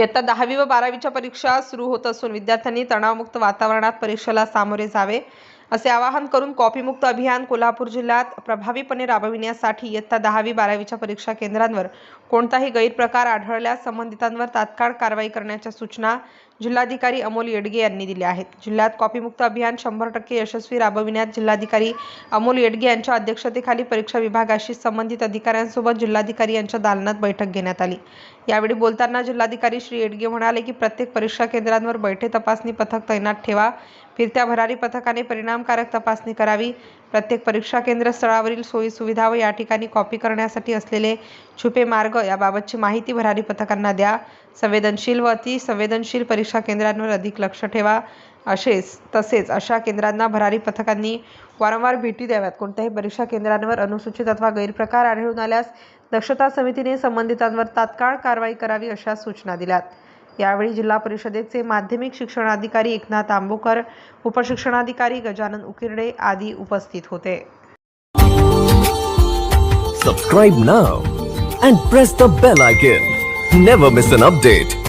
इयत्ता दहावी व बारावीच्या परीक्षा सुरू होत असून विद्यार्थ्यांनी तणावमुक्त वातावरणात परीक्षेला सामोरे जावे. असे आवाहन करून कॉपीमुक्त अभियान कोल्हापूर जिल्ह्यात प्रभावीपणे राबविण्यासाठी इयत्ता दहावी बारावीच्या परीक्षा केंद्रांवर कोणताही गैरप्रकार आढळल्यास संबंधितांवर तात्काळ कारवाई करण्याच्या सूचना जिल्हाधिकारी अमोल येडगे यांनी दिल्या आहेत. जिल्ह्यात कॉपीमुक्त अभियान शंभर टक्के यशस्वी राबविण्यात जिल्हाधिकारी अमोल येडगे यांच्या अध्यक्षतेखाली परीक्षा विभागाशी संबंधित अधिकाऱ्यांसोबत जिल्हाधिकारी यांच्या दालनात बैठक घेण्यात आली. यावेळी बोलताना जिल्हाधिकारी श्री येडगे म्हणाले की प्रत्येक परीक्षा केंद्रांवर बैठे तपासणी पथक तैनात ठेवा. फिरत्या भरारी पथकाने परिणाम परिणामकारक तपासणी करावी. प्रत्येक परीक्षा केंद्र स्थळावरील सोयी सुविधा व या ठिकाणी कॉपी करण्यासाठी असलेले छुपे मार्ग याबाबतची माहिती भरारी पथकांना द्या. संवेदनशील व अतिसंवेदनशील परीक्षा केंद्रांवर अधिक लक्ष ठेवा. असेच तसेच अशा केंद्रांना भरारी पथकांनी वारंवार भेटी द्याव्यात. कोणत्याही परीक्षा केंद्रांवर अनुसूचित अथवा गैरप्रकार आढळून आल्यास दक्षता समितीने संबंधितांवर तात्काळ कारवाई करावी अशा सूचना दिल्यात. यावेळी जिल्हा परिषदेचे माध्यमिक शिक्षणाधिकारी एकनाथ आंबोकर उपशिक्षणाधिकारी गजानन उकिरडे आदी उपस्थित होते. Subscribe now and press the bell icon never miss an update